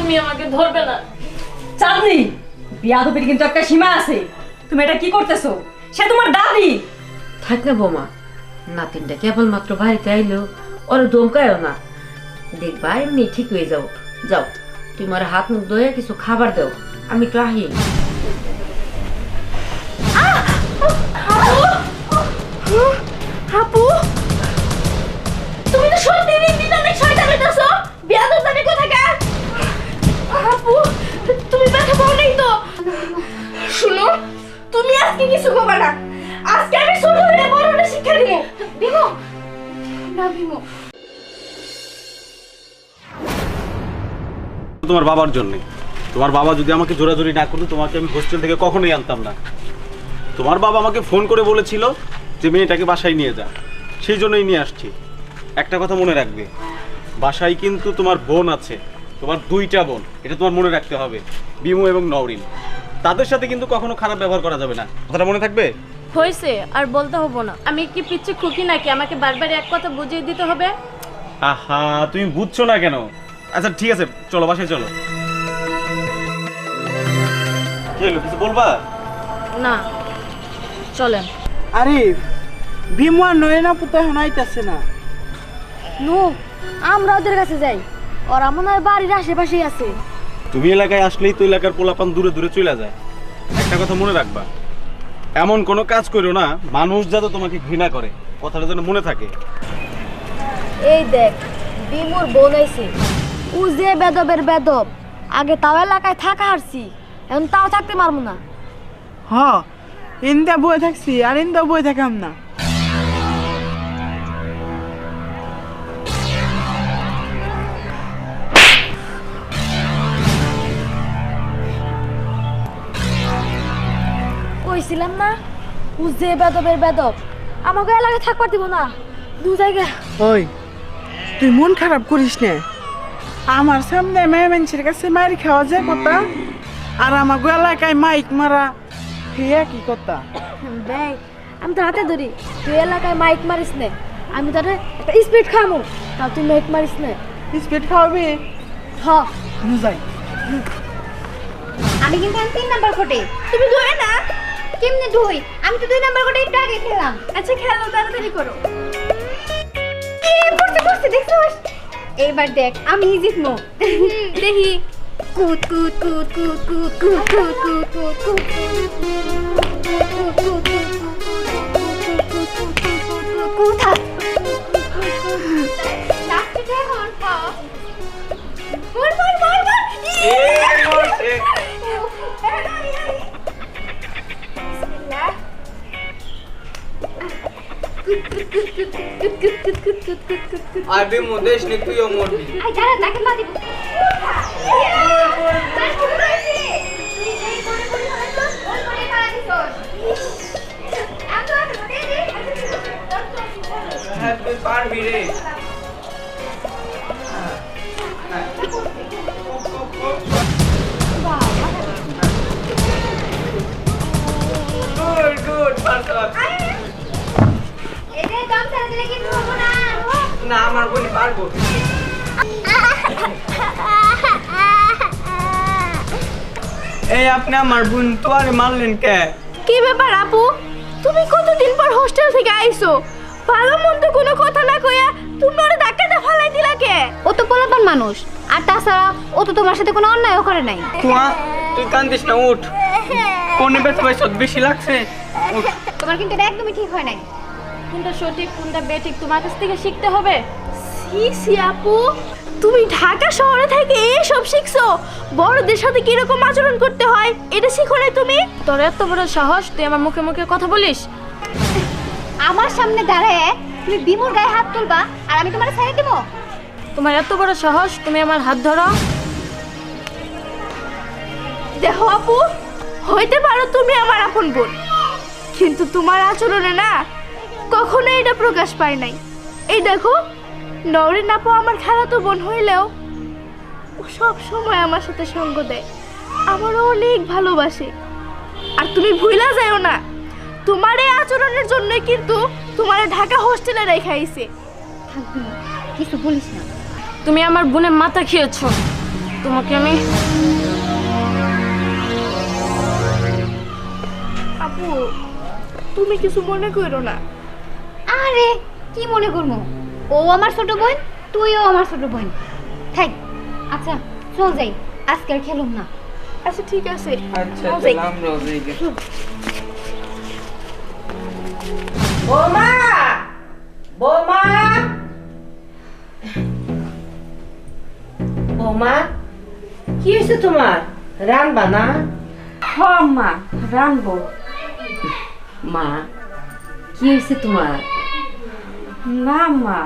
তুমি আমাকে ধরবে না। কিন্তু একটা সীমা আছে। তুমি এটা কি করতেছো? সে তোমার বোমা, নাতিনটা আইলো না। দেখবা এমনি ঠিক হয়ে যাও। যাও তোমার হাত মুখ ধুয়ে কিছু খাবার দাও, আমি তো আহি তোমার বাবার জন্য। তোমার বাবা যদি আমাকে জোরাজোরি না করতো তোমাকে আমি হোস্টেল থেকে কখনোই আনতাম না। তোমার বাবা আমাকে ফোন করে বলেছিল যে মেয়েটাকে বাসায় নিয়ে যা। সেই জন্যই নিয়ে আসছি। একটা কথা মনে রাখবে বাসায় কিন্তু তোমার বোন আছে তোমার দুইটা বোন এটা তোমার মনে রাখতে হবে বিমু এবং নওরিন। তাদের সাথে কিন্তু কখনো খারাপ ব্যবহার করা যাবে না। কথাটা মনে থাকবে? হয়েছে আর বলতে হব না। আমি কি পিচ্ছে খুকি নাকি? আমাকে বারবার এক কথা বুঝিয়ে দিতে হবে? আহা তুমি বুঝছ না কেন? আচ্ছা ঠিক আছে চলো বাসায় চলো। কি হলো কিছু বলবা? না চলেন। আরে ভীমু আর নয়না পুতো এখন আইতাছে না। নু আমরা ওদের কাছে যাই। ওরা মনে হয় বাড়ির আশেপাশেই আছে। তুমি এলাকায় আসলেই তো এলাকার পোলাপান দূরে দূরে চলে যায়। একটা কথা মনে রাখবা এমন কোনো কাজ করো না মানুষ যাতে তোমাকে ঘৃণা করে কথাটা যেন মনে থাকে। এই দেখ বিমুর বোন আইছে। ও যে বেদবের বেদব আগে তাও এলাকায় থাকা হারছি এখন তাও থাকতে পারব না। হ ইন্দা বয়ে থাকছি আর ইন্দা বয়ে থাকাম না। কইছিলাম না ও যে বেদবের বেদব আমাকে এলাকায় থাকবার দিব না। দু জায়গা। ওই তুই মন খারাপ করিস না। আমার সামনে মেয়ে মানুষের কাছে মারি খাওয়া যায় কথা আর আমার এলাকায় মাইক মারা হিয়া কি কথা। দেখ আমি তো হাতে ধরি তুই এলাকায় মাইক মারিস নে আমি তাহলে একটা স্পিড খামো তাও তুই মাইক মারিস নে। স্পিড খাওয়াবি? হ। বুঝাই আমি কিন্তু এখন তিন নাম্বার কোটে তুমি ধুয়ে না? কেমনে ধুই? আমি তো দুই নাম্বার কোটে একটু আগে খেলাম। আচ্ছা খেলো তাড়াতাড়ি করো। এ, পড়ছে পড়ছে দেখছ? এইবার দেখ আমি জিতবো দেখি কুত কুত কুত কুত কুত কুত কুত কুত কুত কুত কুত Abi mu deșnic tu eu morbi. Hai, dar dacă mă adică. Happy দম ছাড়া দিলে কিন্তু হব না? না আমার পারব। এই আপনি আমার বোন তোয়ারে মারলেন কে? কি ব্যাপার আপু? তুমি কতদিন পর হোস্টেল থেকে আইছো? ভালো মন্দ কোনো কথা না কইয়া তুমি ওরে ধাক্কাটা ফালাই দিলা কে? ও তো পোলাপান মানুষ আর তাছাড়া ও তো তোমার সাথে কোনো অন্যায়ও করে নাই। তুয়া তুই কান্দিস না উঠ। কোনে ব্যথা পাইছ বেশি লাগছে? উঠ। তোমার কিন্তু এটা একদমই ঠিক হয় নাই। কোনটা সঠিক কোনটা বেঠিক তোমার কাছ থেকে শিখতে হবে? সি সি আপু। তুমি ঢাকা শহরে থেকে এসব শিখছো? বড়দের সাথে কীরকম আচরণ করতে হয় এটা শিখো না তুমি? তোর এত বড় সাহস তুই আমার মুখে মুখে কথা বলিস? আমার সামনে দাঁড়ায় তুমি বিমুর গায়ে হাত তুলবা আর আমি তোমার ছেড়ে দিব। তোমার এত বড় সাহস তুমি আমার হাত ধরো। দেখো আপু হইতে পারো তুমি আমার আপন বোন। কিন্তু তোমার আচরণে না কখনো এটা প্রকাশ পায় নাই। এই দেখো নরিন আপু আমার খেলাতো বোন হইলেও ও সব সময় আমার সাথে সঙ্গ দেয়। আমার অনেক ভালোবাসে। আর তুমি ভুলা যাও না। তোমার এই আচরণের জন্যই কিন্তু তোমার ঢাকা হোস্টেলে রেখে আইছে। কিছু বলিস না। তুমি আমার বোনের মাথা খেয়েছো। তোমাকে আমি আপু তুমি কিছু মনে করো না। আরে কি মনে করব? ও আমার ছোট বোন তুইও আমার ছোট বোন। থাক আচ্ছা চল যাই আজকে আর খেলুম না। আচ্ছা ঠিক আছে। আচ্ছা যাই। আমরাও যাই। বৌমা! বৌমা! বৌমা কি হয়েছে তোমার? রানবা না? হ মা রানবো। মা কি হয়েছে তোমার? না, মা।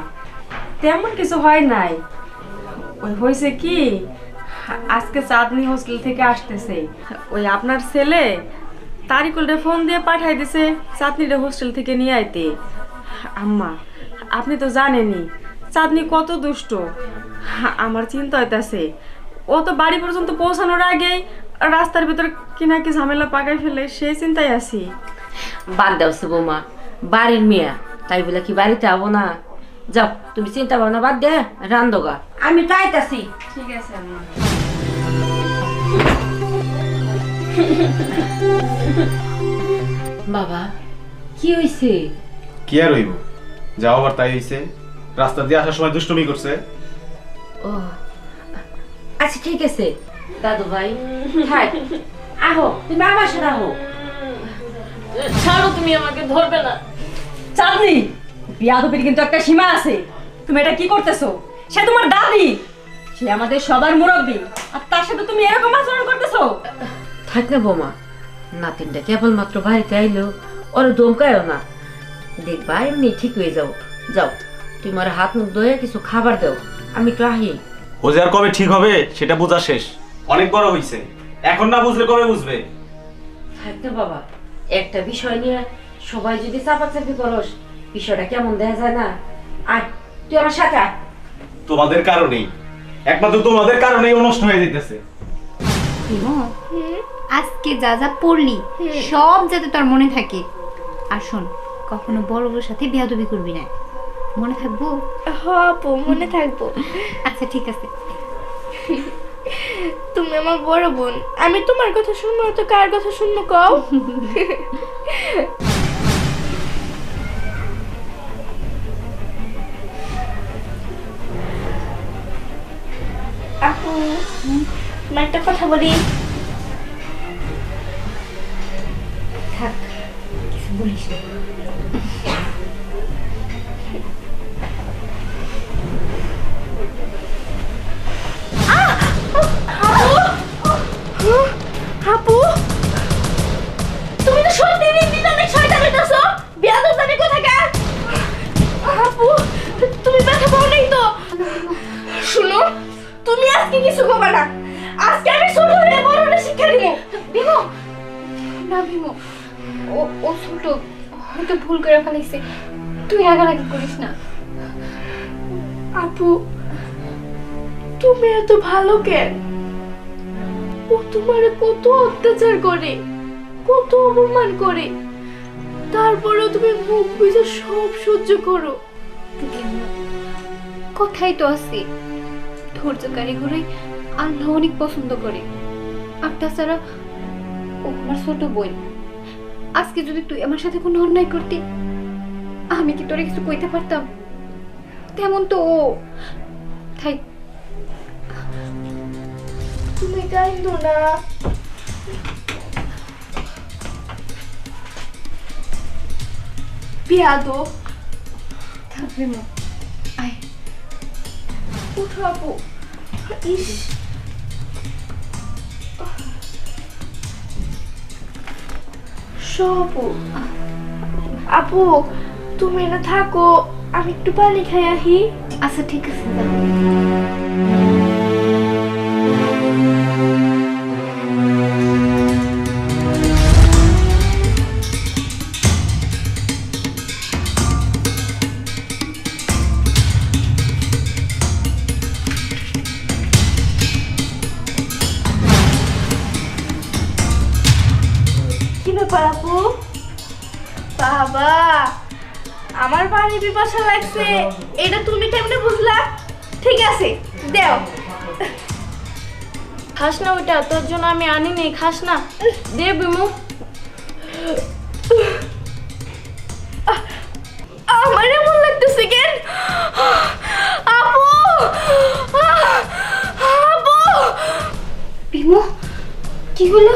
তেমন কিছু হয় নাই। ওই হয়েছে কি, আজকে চাঁদনি হোস্টেল থেকে আসতেছে। ওই আপনার ছেলে তারিকুলরে ফোন দিয়ে পাঠাই দিছে চাঁদনিটা হোস্টেল থেকে নিয়ে আইতে। আম্মা, আপনি তো জানেনই, চাঁদনি কত দুষ্ট। আমার চিন্তা হইতাছে, ও তো বাড়ি পর্যন্ত পৌঁছানোর আগেই রাস্তার ভিতর কিনা কি ঝামেলা পাকাই ফেলে, সেই চিন্তায় আছি। বাদ দাও বৌমা, বাড়ির মেয়া। তাই বলে কি বাড়িতে আবো না? যাও তুমি চিন্তা ভাবনা বাদ দে রান্ধগা আমি তো আইতাছি। ঠিক আছে বাবা কি হয়েছে কি আর হইব? যাও আবার তাই হইছে। রাস্তা দিয়ে আসার সময় দুষ্টুমি করছে। ও আচ্ছা ঠিক আছে। দাদু ভাই থাক। আহো তুমি আমার সাথে আহো। ছাড়ো তুমি আমাকে ধরবে না। চাঁদনি বিয়াদবির কিন্তু একটা সীমা আছে। তুমি এটা কি করতেছো? সে তোমার দাদি। সে আমাদের সবার মুরব্বী। আর তার সাথে তুমি এরকম আচরণ করতেছো? থাক না বৌমা। নাতিনটা কেবলমাত্র বাড়িতে আইলো। ওরা দমকায়ও না। দেখবা এমনি ঠিক হয়ে যাও। যাও তুমি আর হাত মুখ ধুয়ে কিছু খাবার দাও। আমি একটু আহি ও যে আর কবে ঠিক হবে সেটা বোঝা শেষ। অনেক বড় হইছে। এখন না বুঝলে কবে বুঝবে? থাকতে বাবা। একটা বিষয় নিয়ে সবাই যদি চাপাচাপি করস বিষয়টা কেমন দেখা যায় না? আয় তুই আমার সাথে আয়। তোমাদের কারণেই। একমাত্র তোমাদের কারণেই ও নষ্ট হয়ে যেতেছে। আজকে যা যা পড়লি সব যাতে তোর মনে থাকে। আর শোন কখনো বড় বড় সাথে বিয়াদবি করবি না। মনে থাকব? হ আপু মনে থাকব। আচ্ছা ঠিক আছে। তুমি আমার বড় বোন। আমি তোমার কথা শুনব তো কার কথা শুনব কও? তোমার একটা কথা বলি। থাক কিছু বলিস না। না বিমো ও ও ছোট। হয়তো ভুল করে ফেলেছে। তুই রাগারাগি করিস না। আপু তুমি এত ভালো কেন? ও তোমার কত অত্যাচার করে কত অপমান করে। তারপরেও তুমি মুখ বুঝে সব সহ্য করো। কথাই তো আছে। ধৈর্য কারিগরি আল্লাহ অনেক পছন্দ করে। আর তাছাড়া ও আমার ছোট বোন। আজকে যদি তুই আমার সাথে কোনো অন্যায় করতি আমি কি তোরে কিছু কইতে পারতাম? তেমন তো ও তাই তুমি কাইন্দো না। বিয়াদো থাক বিমো আয়। উঠো আপু। ইস। সপু আপু। তুমি না থাকো আমি একটু পানি খাই আহি। আচ্ছা ঠিক আছে। ব্যাপার আপু বাবা আমার পানি পিপাসা লাগছে। এটা তুমি কেমনে বুঝলা? ঠিক আছে দেও। খাস না ওইটা তোর জন্য আমি আনি নেই খাস না। দে বিমু। আমার এমন লাগতেছে কেন? আপু! আপু! বিমু কি হলো?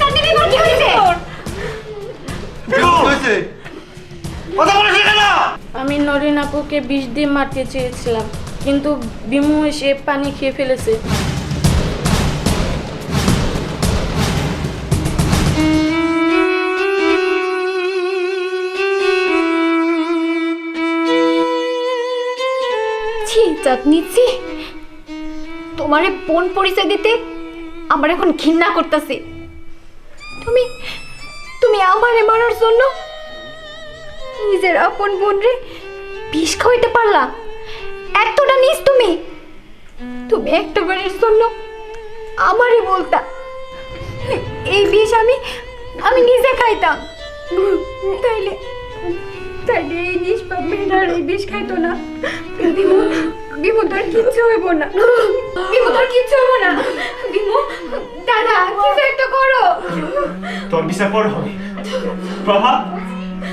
কান্দি কি কথা বলিস কেন? আমি নরিন আপুকে বিষ দিয়ে মারতে চেয়েছিলাম কিন্তু বিমু এসে পানি খেয়ে ফেলেছে। ছি ছি। তোমারে বোন পরিচয় দিতে আমার এখন ঘৃণা করতেছে। তুমি তুমি আমারে মারার জন্য নিজের আপন বোন রে বিষ খাওয়াইতে পারলা? এতটা নিস তুমি। তুমি একটা বারের জন্য আমারে বলতা, এই বিষ আমি আমি নিজে খাইতাম। তাইলে তাইলে এই নিষ্পাপ মেয়েটার এই বিষ খাইতো না। বিমু বিমু, তোর কিচ্ছু হইব না। বিমু, তোর কিচ্ছু হইব না। বিমু, দাদা, কিছু একটা করো। তোর বিচার পর হবে। প্রভা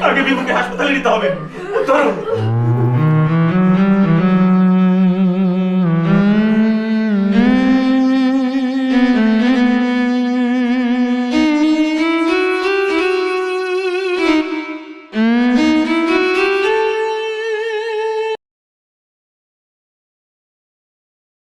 আগে বিমুকে হাসপাতালে নিতে হবে। ধরো।